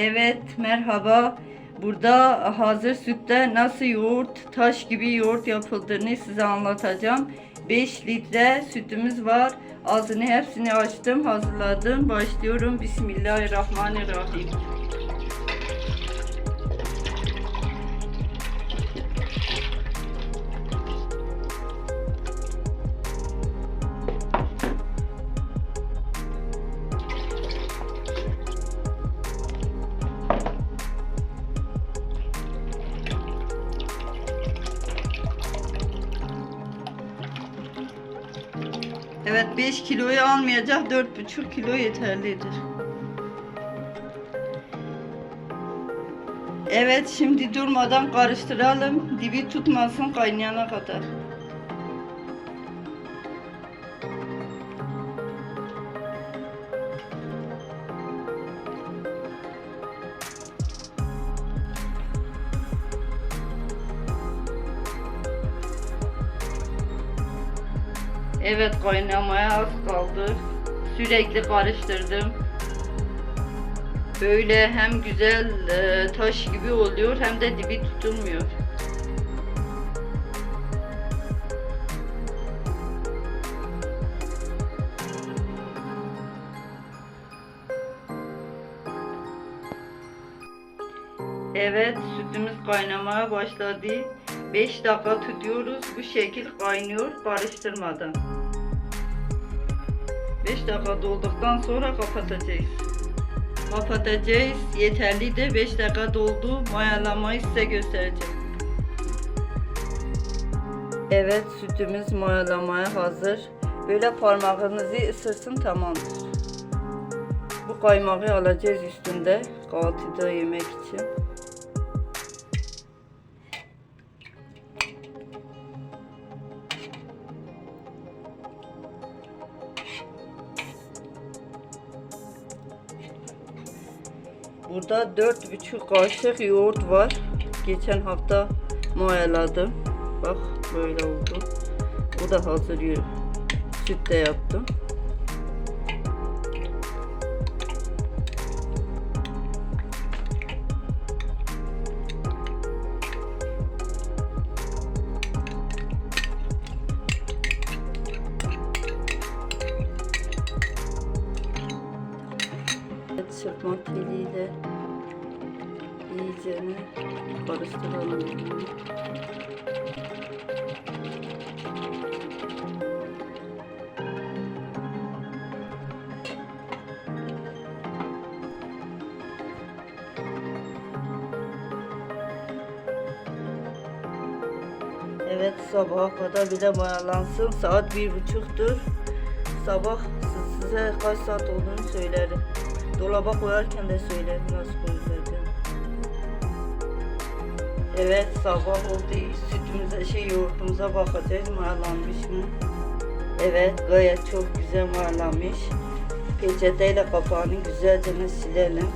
Evet, merhaba. Burada hazır sütte nasıl yoğurt, taş gibi yoğurt yapıldığını size anlatacağım. 5 litre sütümüz var. Ağzını hepsini açtım, hazırladım. Başlıyorum. Bismillahirrahmanirrahim. Evet 5 kiloyu almayacak 4,5 kilo yeterlidir. Evet şimdi durmadan karıştıralım. Dibi tutmasın kaynayana kadar. Evet kaynamaya az kaldı. Sürekli karıştırdım. Böyle hem güzel e, taş gibi oluyor hem de dibi tutulmuyor. Evet sütümüz kaynamaya başladı. 5 dakika tutuyoruz. Bu şekil kaynıyor karıştırmadan. 5 dakika dolduktan sonra kapatacağız. Kapatacağız. Yeterli de 5 dakika doldu. Mayalamayı size göstereceğim. Evet sütümüz mayalamaya hazır. Böyle parmağınızı ısırsın tamamdır. Bu kaymağı alacağız üstünde kahvaltıda yemek için. Burada dört buçuk kaşık yoğurt var. Geçen hafta mayaladım. Bak böyle oldu. Bu da hazır. Süt de yaptım. Çırpma teliyle iyice karıştıralım. Evet sabaha kadar bir de mayalansın. Saat bir buçuktur. Sabah siz- size kaç saat olduğunu söylerim. Dolaba koyarken de söylerim nasıl koyulacağını. Evet sabah oldu. Sütümüze şey yoğurtumuza bakacağız mayalanmış mı? Evet gayet çok güzel mayalanmış. Peçeteyle kapağını güzelce silelim.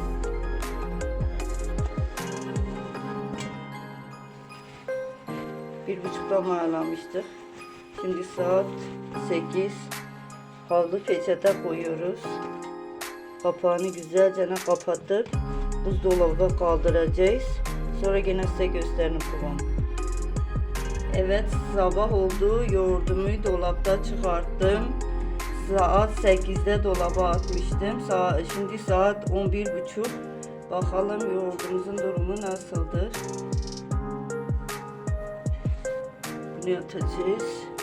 Bir buçukta mayalamıştık. Şimdi saat 8. Havlu peçete koyuyoruz. Kapağını güzelce kapatıp buzdolabına kaldıracağız. Sonra gene size gösteririm kıvamı. Evet sabah oldu. Yoğurdumu dolapta çıkarttım. Saat 8'de dolaba atmıştım. Sa şimdi saat 11.30. Bakalım yoğurdumuzun durumu nasıldır. Bunu atacağız.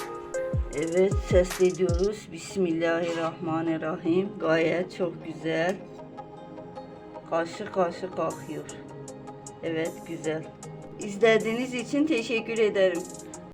Evet ses ediyoruz. Bismillahirrahmanirrahim. Gayet çok güzel. Kaşık kaşık akıyor. Evet güzel. İzlediğiniz için teşekkür ederim.